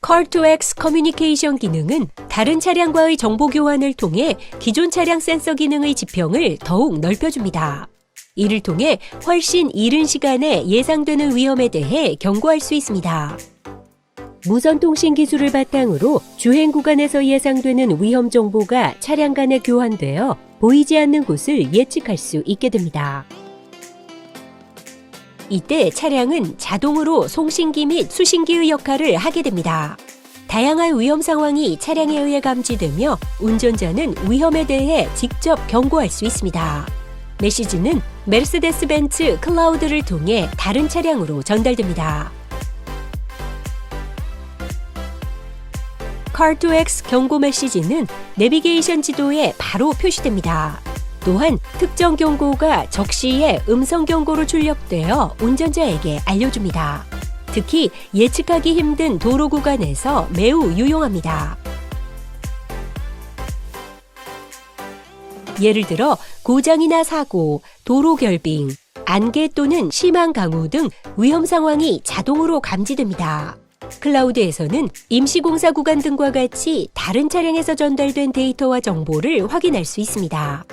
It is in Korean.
Car2X 커뮤니케이션 기능은 다른 차량과의 정보 교환을 통해 기존 차량 센서 기능의 지평을 더욱 넓혀줍니다. 이를 통해 훨씬 이른 시간에 예상되는 위험에 대해 경고할 수 있습니다. 무선 통신 기술을 바탕으로 주행 구간에서 예상되는 위험 정보가 차량 간에 교환되어 보이지 않는 곳을 예측할 수 있게 됩니다. 이때 차량은 자동으로 송신기 및 수신기의 역할을 하게 됩니다. 다양한 위험 상황이 차량에 의해 감지되며 운전자는 위험에 대해 직접 경고할 수 있습니다. 메시지는 메르세데스 벤츠 클라우드를 통해 다른 차량으로 전달됩니다. car2x 경고 메시지는 내비게이션 지도에 바로 표시됩니다. 또한 특정 경고가 적시에 음성 경고로 출력되어 운전자에게 알려줍니다. 특히 예측하기 힘든 도로 구간에서 매우 유용합니다. 예를 들어 고장이나 사고, 도로 결빙, 안개 또는 심한 강우 등 위험 상황이 자동으로 감지됩니다. 클라우드에서는 임시공사 구간 등과 같이 다른 차량에서 전달된 데이터와 정보를 확인할 수 있습니다.